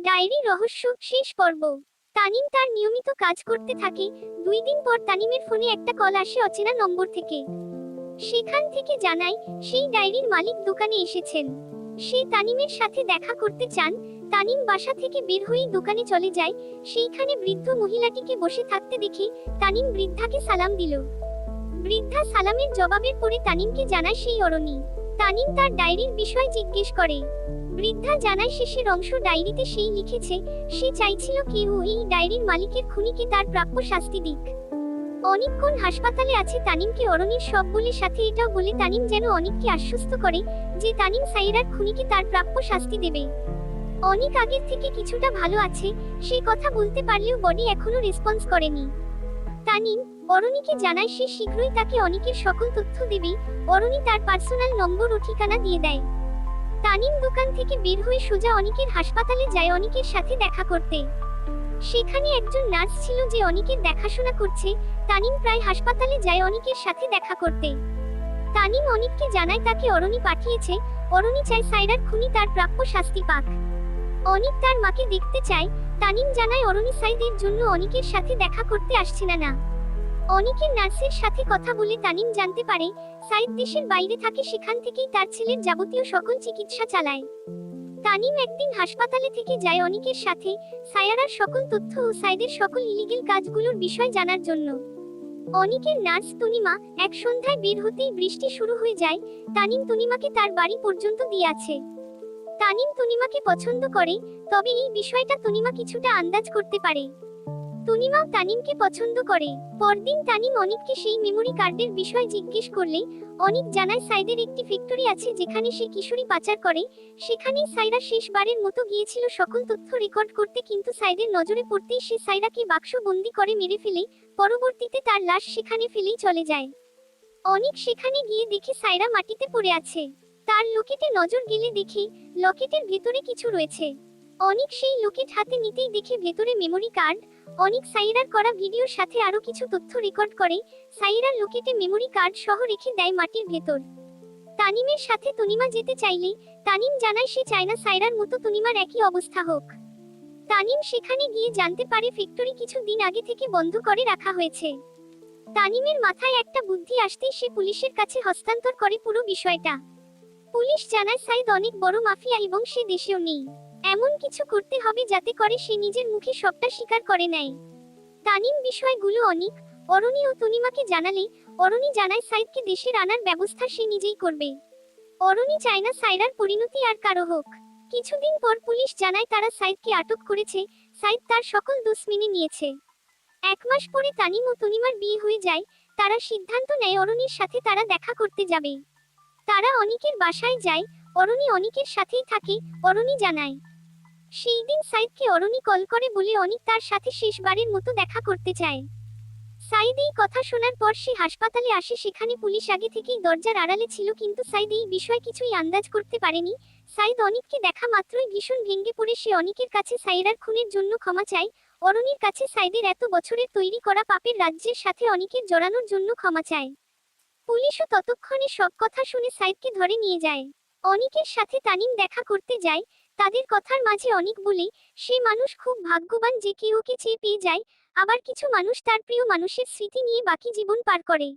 Diary রহস্য শেষ পর্ব। তানিম তার নিয়মিত কাজ করতে থাকে। দুই দিন পর তানিমের ফোনে একটা কল আসে অচেনা নম্বর থেকে। সেখান থেকে জানায়, সেই ডায়েরির মালিক দোকানে এসেছেন। সে তানিমের সাথে দেখা করতে চান। তানিম বাসা থেকে বের হয়ে দোকানে চলে যায়। সেইখানে বৃদ্ধ মহিলাটিকে বসে থাকতে দেখে তানিম বৃদ্ধাকে সালাম দিল। বৃদ্ধা সালামের জবাবের পরে তানিমকে জানায় সেই অরণি। তানিম তার ডায়েরির বিষয় জিজ্ঞেস করে। বৃদ্ধা জানায় শেষের অংশ ডায়েরিতে সেই লিখেছে, সে চাইছিল কেউ এই ডায়েরির মালিকের খুনিকে তার প্রাপ্য শাস্তি দিক। অনেকক্ষণ হাসপাতালে আছে তানিমকে অরণির সব বলে সাথে এটাও বলে তানিম যেন অনেককে আশ্বস্ত করে যে তানিম সাইরার খুনিকে তার প্রাপ্য শাস্তি দেবে। অনেক আগের থেকে কিছুটা ভালো আছে, সে কথা বলতে পারলেও বডি এখনও রেসপন্স করেনি। তানিম, অরণিকে জানায় সে শীঘ্রই তাকে অনেকের সকল তথ্য দেবে, অরণি তার পার্সোনাল নম্বর ও ঠিকানা দিয়ে দেয়। তানিম দোকান থেকে বের হয়ে সোজা অনিকের হাসপাতালে যায় অনিকের সাথে দেখা করতে। সেখানে একজন নার্স ছিল যে অনিকের দেখাশোনা করছে। তানিম প্রায় হাসপাতালে যায় অনিকের সাথে দেখা করতে। তানিম অনিককে জানায় তাকে অরণি পাঠিয়েছে। অরণি চায় সাইরার খুনি তার প্রাপ্য শাস্তি পাক। অনিক তার মাকে দেখতে চায়। তানিম জানায় অরণি সাইদের জন্য অনিকের সাথে দেখা করতে আসছে না না। অনিকের নার্সের সাথে কথা বলে তানিম জানতে পারে, সাইদ দেশের বাইরে থাকে, সেখান থেকেই তার ছেলের যাবতীয় সকল চিকিৎসা চালায়। তানিম একদিন হাসপাতালে থেকে যায় অনিকের সাথে, সায়ারার সকল তথ্য ও সাইদের সকল ইলিগেল কাজগুলোর বিষয় জানার জন্য। অনিকের নার্স তনিমা এক সন্ধ্যায় বের হতেই বৃষ্টি শুরু হয়ে যায়, তানিম তনিমাকে তার বাড়ি পর্যন্ত দিয়ে আছে। তানিম তনিমাকে পছন্দ করে, তবে এই বিষয়টা তুনিমা কিছুটা আন্দাজ করতে পারে। তনিমাও তানিমকে পছন্দ করে। পরদিন তানিম অনিককে সেই মেমোরি কার্ডের বিষয় জিজ্ঞেস করলে অনিক জানায় সাইদের একটি ফ্যাক্টরি আছে যেখানে সে কিশোরী পাচার করে। সেখানেই সাইরা শেষবারের মতো গিয়েছিল সকল তথ্য রেকর্ড করতে কিন্তু সাইদের নজরে পড়তেই সে সাইরাকে বাক্স বন্দি করে মেরে ফেলে, পরবর্তীতে তার লাশ সেখানে ফেলেই চলে যায়। অনিক সেখানে গিয়ে দেখে সাইরা মাটিতে পড়ে আছে। তার লকেটে নজর গেলে দেখে লকেটের ভেতরে কিছু রয়েছে। অনিক সেই লকেট হাতে নিতেই দেখে ভেতরে মেমোরি কার্ড, অনেক সাইরার করা ভিডিওর সাথে আরও কিছু তথ্য রেকর্ড করে সাইরার লোকেটে মেমোরি কার্ড সহ রেখে দেয় মাটির ভেতর। তানিমের সাথে তনিমা যেতে চাইলে, তানিম জানায় সে চায় না সাইরার মতো তনিমার একই অবস্থা হোক। তানিম সেখানে গিয়ে জানতে পারে ফ্যাক্টরি কিছু দিন আগে থেকে বন্ধ করে রাখা হয়েছে। তানিমের মাথায় একটা বুদ্ধি আসতেই সে পুলিশের কাছে হস্তান্তর করে পুরো বিষয়টা। পুলিশ জানায় সাইদ অনেক বড় মাফিয়া এবং সে দেশেও নেই। এমন কিছু করতে হবে যাতে করে সে নিজের মুখে সবটা স্বীকার করে নেয়। তানিম বিষয়গুলো অনেক, অরণি ও তনিমাকে জানালে অরণি জানায় সাইদকে দেশের আনার ব্যবস্থা সে নিজেই করবে। অরণি চায় না সাইরার পরিণতি আর কারও হোক। কিছুদিন পর পুলিশ জানায় তারা সাইদকে আটক করেছে, সাইদ তার সকল দোষ মেনে নিয়েছে। এক মাস পরে তানিম ও তনিমার বিয়ে হয়ে যায়, তারা সিদ্ধান্ত নেয় অরণির সাথে তারা দেখা করতে যাবে। তারা অনিকের বাসায় যায় অরণি অনিকের সাথেই থাকে, অরণি জানায়। সেই দিন সাইদকে অরণি কল করে বলে অনিক তার সাথে শেষবারের মতো দেখা করতে চায়। সাইদ এই কথা শোনার পর সে হাসপাতালে আসে, সেখানে পুলিশ আগে থেকেই দরজার আড়ালে ছিল, কিন্তু সাইদ এই বিষয় কিছুই আন্দাজ করতে পারেনি। সাইদ অনিককে দেখা মাত্রই ভীষণ ভেঙ্গে পড়ে, সে অনিকের কাছে সাইরার খুনের জন্য ক্ষমা চায়। অরণির কাছে সাইদের এত বছরের তৈরি করা পাপের রাজ্যের সাথে অনিকের জড়ানোর জন্য ক্ষমা চায়। পুলিশও ততক্ষণে সব কথা শুনে সাইদকে ধরে নিয়ে যায়। অনিকের সাথে তানিম দেখা করতে যায় তাদের কথার মাঝে অনেক বলে, সে মানুষ খুব ভাগ্যবান যে কেউকে চেয়ে পেয়ে যায়, আবার কিছু মানুষ তার প্রিয় মানুষের স্মৃতি নিয়ে বাকি জীবন পার করে